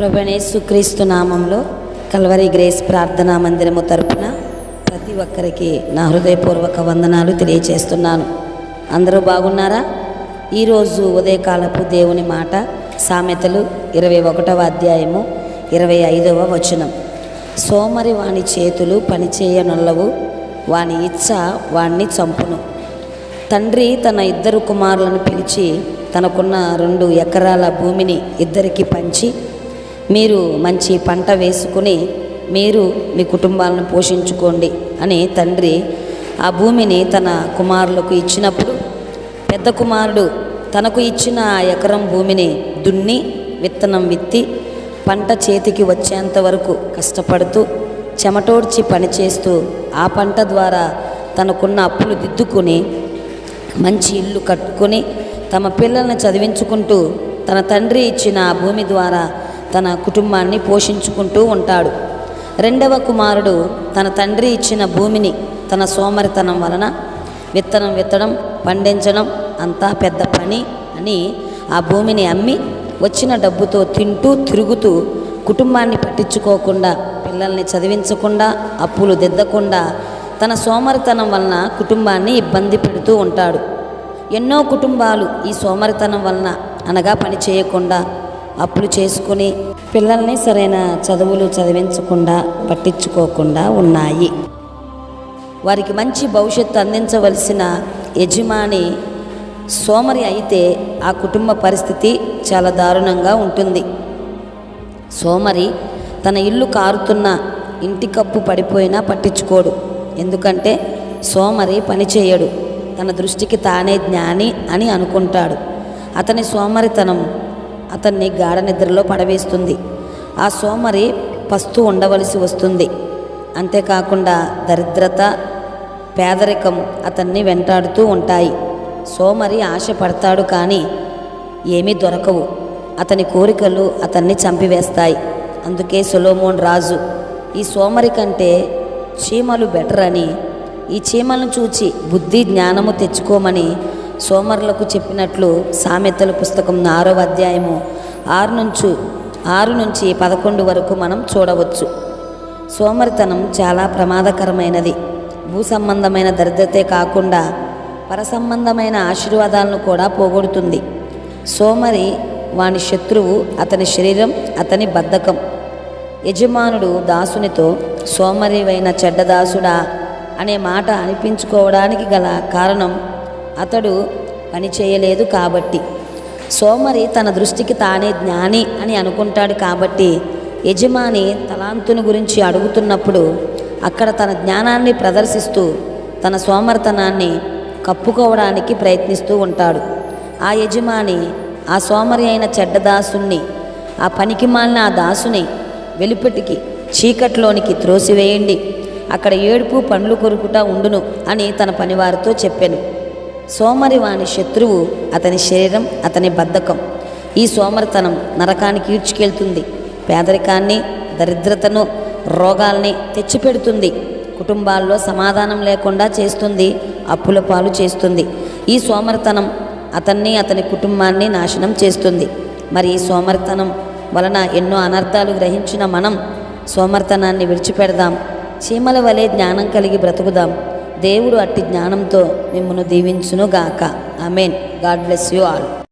ప్రభణేశుక్రీస్తు నామంలో Calvary grace ప్రార్థనా మందిరము తరపున ప్రతి ఒక్కరికి నా హృదయపూర్వక వందనాలు తెలియచేస్తున్నాను. అందరూ బాగున్నారా? ఈరోజు ఉదయకాలపు దేవుని మాట సామెతలు ఇరవై ఒకటవ అధ్యాయము ఇరవై ఐదవ వచనం. సోమరి వాని చేతులు పనిచేయనొల్లవు వాని ఇచ్చ వాణ్ణి చంపును. తండ్రి తన ఇద్దరు కుమారులను పిలిచి తనకున్న రెండు ఎకరాల భూమిని ఇద్దరికి పంచి మీరు మంచి పంట వేసుకుని మీరు మీ కుటుంబాలను పోషించుకోండి అని తండ్రి ఆ భూమిని తన కుమారులకు ఇచ్చినప్పుడు పెద్ద కుమారుడు తనకు ఇచ్చిన ఆ ఎకరం భూమిని దున్ని విత్తనం విత్తి పంట చేతికి వచ్చేంత వరకు కష్టపడుతూ చెమటోడ్చి పనిచేస్తూ ఆ పంట ద్వారా తనకున్న అప్పులు దిద్దుకుని మంచి ఇల్లు కట్టుకొని తమ పిల్లల్ని చదివించుకుంటూ తన తండ్రి ఇచ్చిన ఆ భూమి ద్వారా తన కుటుంబాన్ని పోషించుకుంటూ ఉంటాడు. రెండవ కుమారుడు తన తండ్రి ఇచ్చిన భూమిని తన సోమరితనం వలన విత్తనం విత్తడం పండించడం అంతా పెద్ద పని అని ఆ భూమిని అమ్మి వచ్చిన డబ్బుతో తింటూ తిరుగుతూ కుటుంబాన్ని పట్టించుకోకుండా పిల్లల్ని చదివించకుండా అప్పులు దిద్దకుండా తన సోమరితనం వలన కుటుంబాన్ని ఇబ్బంది పెడుతూ ఉంటాడు. ఎన్నో కుటుంబాలు ఈ సోమరితనం వలన అనగా పని చేయకుండా అప్పులు చేసుకుని పిల్లల్ని సరైన చదువులు చదివించకుండా పట్టించుకోకుండా ఉన్నాయి. వారికి మంచి భవిష్యత్తు అందించవలసిన యజమాని సోమరి అయితే ఆ కుటుంబ పరిస్థితి చాలా దారుణంగా ఉంటుంది. సోమరి తన ఇల్లు కారుతున్న ఇంటి కప్పు పడిపోయినా పట్టించుకోడు. ఎందుకంటే సోమరి పని చేయడు. తన దృష్టికి తానే జ్ఞాని అని అనుకుంటాడు. అతని సోమరితనం అతన్ని గాఢ నిద్రలో పడవేస్తుంది. ఆ సోమరి పస్తు ఉండవలసి వస్తుంది. అంతేకాకుండా దరిద్రత పేదరికం అతన్ని వెంటాడుతూ ఉంటాయి. సోమరి ఆశపడతాడు కానీ ఏమీ దొరకవు. అతని కోరికలు అతన్ని చంపివేస్తాయి. అందుకే సొలోమోన్ రాజు ఈ సోమరి కంటే చీమలు బెటర్ అని ఈ చీమలను చూచి బుద్ధి జ్ఞానము తెచ్చుకోమని సోమరులకు చెప్పినట్లు సామెతల పుస్తకం ఆరో అధ్యాయము ఆరు నుంచి ఆరు నుంచి పదకొండు వరకు మనం చూడవచ్చు. సోమరితనం చాలా ప్రమాదకరమైనది. భూ సంబంధమైన దరిద్రతే కాకుండా పరసంబంధమైన ఆశీర్వాదాలను కూడా పోగొడుతుంది. సోమరి వాని శత్రువు అతని శరీరం అతని బద్ధకం. యజమానుడు దాసునితో సోమరివైన చెడ్డదాసుడా అనే మాట అనిపించుకోవడానికి గల కారణం అతడు పని చేయలేదు కాబట్టి. సోమరి తన దృష్టికి తానే జ్ఞాని అని అనుకుంటాడు కాబట్టి యజమాని తలాంతుని గురించి అడుగుతున్నప్పుడు అక్కడ తన జ్ఞానాన్ని ప్రదర్శిస్తూ తన సోమర్తనాన్ని కప్పుకోవడానికి ప్రయత్నిస్తూ ఉంటాడు. ఆ యజమాని ఆ సోమరి అయిన చెడ్డదాసుని ఆ పనికి మాలిన ఆ దాసుని వెలుపటికి చీకట్లోనికి త్రోసివేయండి. అక్కడ ఏడుపు పండ్లు కొరుకుట ఉండును అని తన పనివారితో చెప్పాను. సోమరి వాని శత్రువు అతని శరీరం అతని బద్ధకం. ఈ సోమరితనం నరకానికి ఈడ్చుకెళ్తుంది. పేదరికాన్ని దరిద్రతను రోగాల్ని తెచ్చిపెడుతుంది. కుటుంబాల్లో సమాధానం లేకుండా చేస్తుంది అప్పుల పాలు చేస్తుంది. ఈ సోమరితనం అతన్ని అతని కుటుంబాన్ని నాశనం చేస్తుంది. మరి ఈ సోమరితనం వలన ఎన్నో అనర్థాలు గ్రహించిన మనం సోమర్తనాన్ని విడిచిపెడదాం. చీమల వలె జ్ఞానం కలిగి బ్రతుకుదాం. దేవుడు అట్టి జ్ఞానంతో మిమ్మల్ని దీవించునుగాక. Amen. God bless you all.